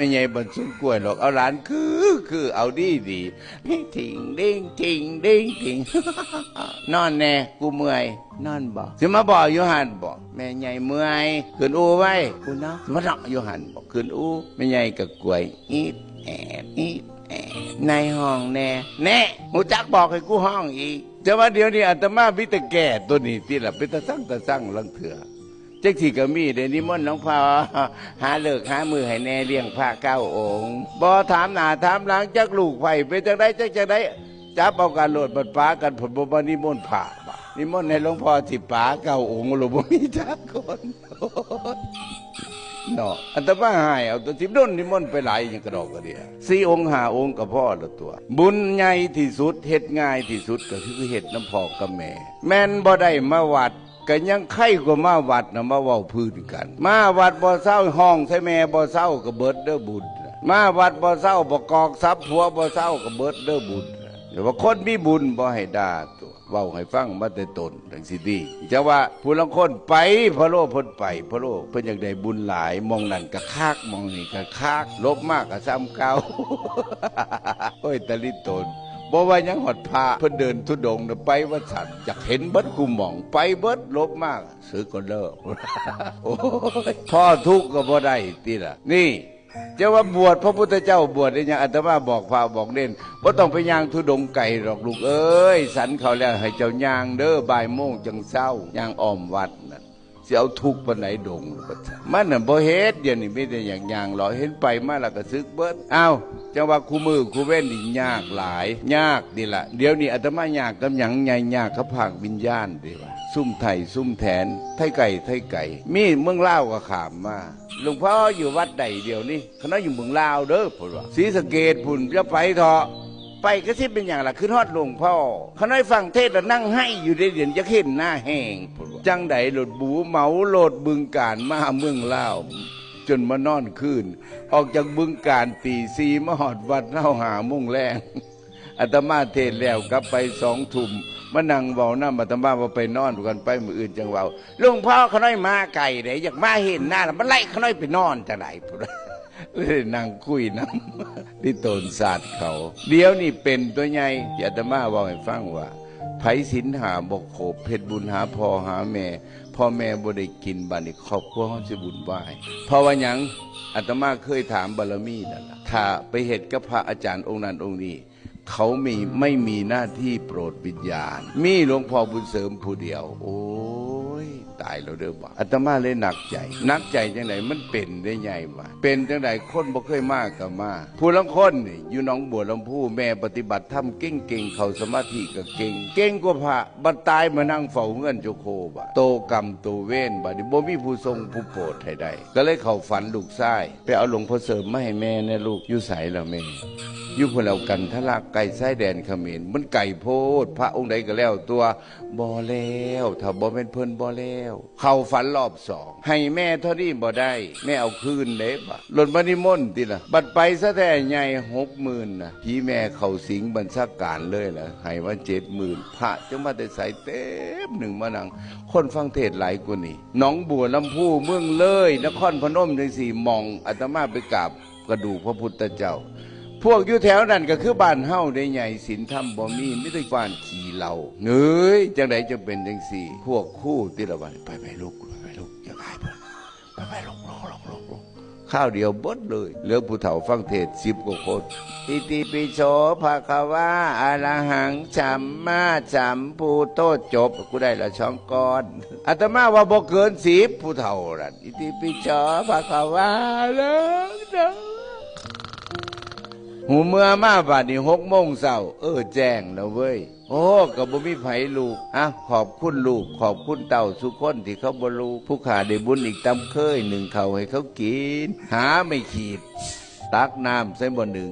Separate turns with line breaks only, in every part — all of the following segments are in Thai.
ไม่ใหญ่บนสุนกล้วยหรอกเอาหลานคือคือเอาดีดีถิงดิ้งถิงดิ้งถิงนอนแน่กูเมื่อยนอนบ่สิมาบอกอยู่หันบอกแม่ใหญ่เมื่อยขึ้นอูไว้กูเนาะสิมาเนาะอยู่หันบอกขึ้นอูแม่ใหญ่กับกล้วยอีดแอบอีดแอบในห้องแน่แน่หูจักบอกให้กูห้องอีกจะว่าเดี๋ยวนี้อาตมาวิตแก่ตัวนี้ที่ละเป็นตะสั่งตะสั่งลังเถื่อ จักที่ก็มีเดยวนิมนต์หลวงพ่อหาเลิกหามือให้แน่เลี้ยงพระเก้าองค์บ่ถามหน้าถามหลังจักลูกไผเป็นจังไดจักจังได้จับเอาการโหลดบัดป้ากันผลบ่บ่นิมนต์พระนิมนต์ให้หลวงพ่อที่ป้าเก้าองค์หรือบ่อมีจักคนโอ้ยเนาะอันตมาหายเอาตัวทิมด้นนิมนต์ไปหลายอย่างกระดอกกระเดียสี่องค์หาองค์ก็พ่อละตัว บุญใหญ่ที่สุดเฮ็ดง่ายที่สุดก็คือเฮ็ดน้ำพอกับแม่ แม่นบ่ได้มาวัด ก็ยังไข่กว่ามาวัดนะมาเว้าพื้นกัน มาวัดบ่เศร้าห้องใช่แม่บ่เศร้าก็เบิดเด้อบุญมาวัดบ่เศร้าบ่กอกทรัพย์ผัวบ่เศร้าก็เบิดเด้อบุญเดี๋ยวว่าคนมีบุญบ่ให้ด่าตัวเว้าให้ฟังมาแต่ตนจังสิดีจะว่าผู้ลังคนไปพระโลเพิ่นไปพระโลเพิ่นอยากได้บุญหลายมองนั่นก็คากมองนี่ก็คากลบมากก็ซ้ำเก่าโอ้ยตะลิตน บ่ว่ายังหอดพาเพิ่นเดินทุดงไปวัดสัตว์อยากเห็นเบิดกูมอง ไปเบิดลบมากซื้อก็เลิกโอ้ยพ่อทุกข์ก็บ่ได้ติล่ะ นี่จะว่าบวชพระพุทธเจ้าบวชได้ยังอาตมาบอกพาบอกเล่นบ่าต้องไปย่างทุดงไก่หรอกลูกเอ้ย สันเขาแล้วให้เจ้าย่างเด้อบ่ายโมงจังเศร้าย่างอ้อมวัดน่ะ สิเอาทุกข์ปานไหนดงล่ะบัมันน่ะบ่เฮ็ดเดี๋ยวนี้มีแต่อย่างอย่างหรอเห็นไปมาแล้วก็ซึกเบิดอ้าวจังว่าคู่มือคู่เว้นนี่ยากหลาย ยากดีละเดี๋ยวนี้อาตมายากกับหยังใหญ่ยากกับภาควิญญาณดีว่าซุ่มไทยซุ่มแทนไทยไก่ไทยไก่ มีเมืองลาวก็ขามมาหลวงพ่ออยู่วัดใดเดียวนี้คณะอยู่เมืองลาวเด้อพุ่นว่าศรีสะเกดพุ่นจะไปเถอะ ไปก็สิเป็นอย่างละขึ้นฮอดหลวงพ่อเขาน้อยฟังเทศแล้วนั่งให้อยู่ได้เดียนจะเห็นหน้าแห้งจังไดหลดบูเหมาโหลดบึงการมาเมืองเล่าจนมานอนคืน ออกจากบึงการตีสีมาหอดวัดเล่าหามุ่งแรงอาตมาเทศแล้วกลับไปสองทุ่มมานั่งเบาหน้ำอาตมาว่าไปนอนกันไปมืออื่นจังเบาหลวงพ่อเขาน้อยมาไก่เด้อยากมาเห็นหน้าแล้วมันไล่เขาน้อยไปนอนจังไหนพุ่น เลยนั่งคุยน้ำที่ตนศาสตร์เขา เดี๋ยวนี่เป็นตัวใหญ่ที่อาตมาบอกให้ฟังว่าไผสินหาบกโขบเพชรบุญหาพ่อหาแม่ พ่อแม่บ่ได้กินบันี้ครอบครัวเขาจะบุญไหวเพราะว่าหยังอาตมาเคยถามบารมีนั่นละถ้าไปเหตุกับพระอาจารย์องค์นั้นองค์นี้เขามีไม่มีหน้าที่โปรดวิญญาณ มีหลวงพ่อบุญเสริมผู้เดียว โอ้ ตายแล้วเด้อบ่าอาตมาเลยหนักใจหนักใจจังไหนมันเป็นได้ใหญ่บ่าเป็นจังไหนคนบ่เคยมากกับมาผู้ลังคนนี่อยู่หนองบัวลำพูแม่ปฏิบัติธรรมเก่งเก่งๆเข้าสมาธิก็เก่ง เก่งกว่าพระบัดตายมานั่งเฝ้าเงื่อนโจโคบ่าโตกรรมโตเว้นบ่านี่บ่มีผู้ทรงผู้โปรดให้ได้ก็เลยเข้าฝันลูกชายไปเอาหลวงพ่อเสริมมาให้แม่แน่ลูกอยู่ไสแล้วแม่ อยู่พวกเรากันทะลักไก่ไส้แดนเขมรมันไก่โพด พระองค์ใดก็แล้วตัวบ่แล้วถ้าบ่เป็นเพิ่นบ่แล้วเข้าฝันรอบสองให้แม่เท่านี้บ่ได้แม่เอาคืนเด้บะหล่นมานิมนต์ติล่ะบัดไปซะแต่ใหญ่หกหมื่นนะพี่แม่เข้าสิงบรรชาการเลยล่ะให้ว่าเจ็ดหมื่นพระจังมาแต่ใส่เต็มหนึ่งมานัง คนฟังเทศหลายกว่านี้หนองบัวลำพูเมืองเลย นครพนมจังสี่มองอาตมาไปกราบกระดูกพระพุทธเจ้า พวกอยู่แถวนั้นก็คือบ้านเฮาได้ใหญ่ศีลธรรมบ่มีไม่ได้บ้านขี่เหล้าเงยจังไดจะเป็นจังสี่ พวกคู่ที่ละวันไปไปลูกไปไปลูกอย่าขายเพิ่นไปไปลูกลูกลูกลูกลูกข้าวเดียวบดเลยเหลือผู้เฒ่าฟังเทศสิบกว่าคนอิติปิโสภะคะวาอะรหังฉัมมาฉัมพูโตจบกูได้ละช่องก้อนอาตมาว่าบ่เกินสิบผู้เฒ่านั่นอิติปิโสภะคะวาแล้ว หูเมื่อมาบาดนี้หกโมงเช้าเออแจ้งแล้วเว้ย โอ้กับบุมิไผลูกอะขอบคุณลูก ขอบคุณเต่าสุกคนที่เขาบรูผู้ขาได้บุญอีกตำเคยหนึ่งเขาให้เขากิน หาไม่ขีด ตักน้ำใส่บ่หนึ่ง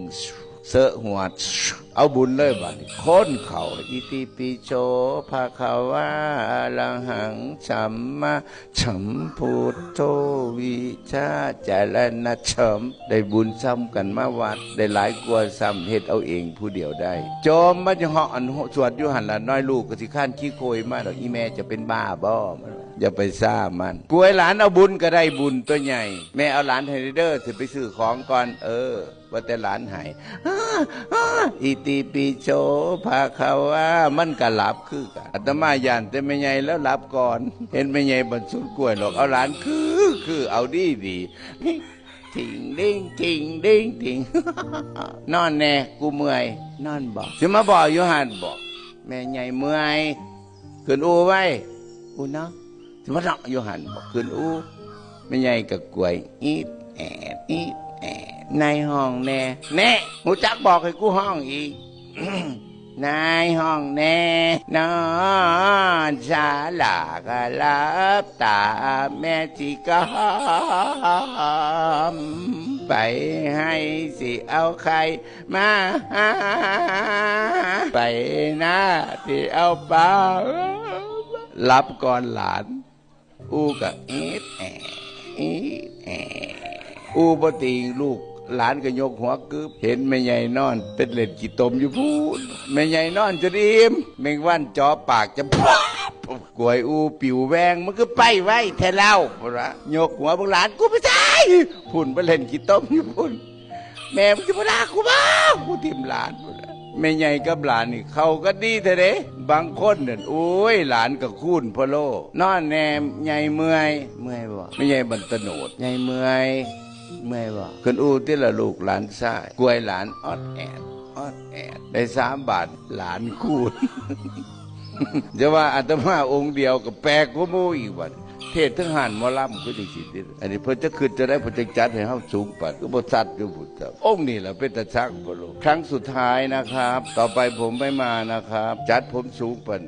เสอะหัว เอาบุญเลยบัดนี้ค้นเขาอิติปิโสภาคาวาอะระหังสัมมาสัมพุทโธวิชาจารณะฉิมได้บุญซ้ำกันมาวัด ได้หลายกว่าซ้ำเฮ็ดเอาเองผู้เดียวได้โจมมาจะเหาะอันสวดยู่หันละน้อยลูกกสิข้านขี้โคยมาดอกอีแม่จะเป็นบ้าบ่มัน อย่าไปซ่ามันกล้วยหลานเอาบุญก็ได้บุญตัวใหญ่ แม่เอาหลานไฮเดอร์สิไปซื้อของก่อน เออ ว่าแต่หลานใหายอิติปิโสภาคาวามันก็หลับคือกันอาตมาย่านแต่ไม่ใหญ่แล้วหลับก่อน เห็นไม่ใหญ่บนสุดกล้วยหรอกเอาหลานคือคือเอาดีดีถิงดิ้งถิงดิ้งถิงนอนแน่กูเมื่อย นอนบอกสิมาบอกอยู่หันบอก แม่ใหญ่เมื่อยขึ้นอูไว้อูเนาะสิ มาเนาะอยู่หันบอกขึ้นอูแม่ใหญ่กับกล้วยอีดแอดอีดแอดในห้องแน่แน่หูจักบอกให้กูห้องอีกในห้องแน่นอนชาลากลับตาแม่ที่กำไปให้สิเอาใครมาไปนะที่เอาเปล่ารับก่อนหลาน อูกับอีดแออีดแออูปติลูกหลานก็ยกหัวกึบเห็นแม่ใหญ่นอน เป็นเล็ดกี่ตมอยู่พูดแม่ใหญ่นอนจะดีมแมงวันจอปากจะพลาบกวยอูปิวแวงมันก็ไปไว้แทเล่าพระยกหัวบังหลานกูไม่ใช่พุ่นไปเล่นกี่ต้มอยู่พุ่นแม่มึงจะมาด่ากูบ้ากูทิมหลานพุ่นะ แม่ใหญ่กับหลานนี่เขาก็ดีเถอะเด้บางคนเนี่ยโอ้ยหลานก็คูนพะโลนอนแนมใหญ่เมื่อยเมื่อยบ่ไม่ใหญ่บันตโนดใหญ่เมื่อยเมื่อยบ่ขึ้นอูที่ละลูกหลานชายกลวยหลานออดแอดออดแอดได้สามบาทหลานคูนจะว่าอาตมาองค์เดียวกับแปลกว่ามูอีกวัน เทศทั้งหันมอลำก็ดีสิติอันนี้เพิ่นจะขึ้นจะได้เพิ่นจะจัดให้เฮาสูงปัดก็บ่สัตว์อยู่พุทธองค์นี่แหละเป็นตาชักบ่ลูกครั้งสุดท้ายนะครับ ต่อไปผมไม่มานะครับ จัดผมสูงปัด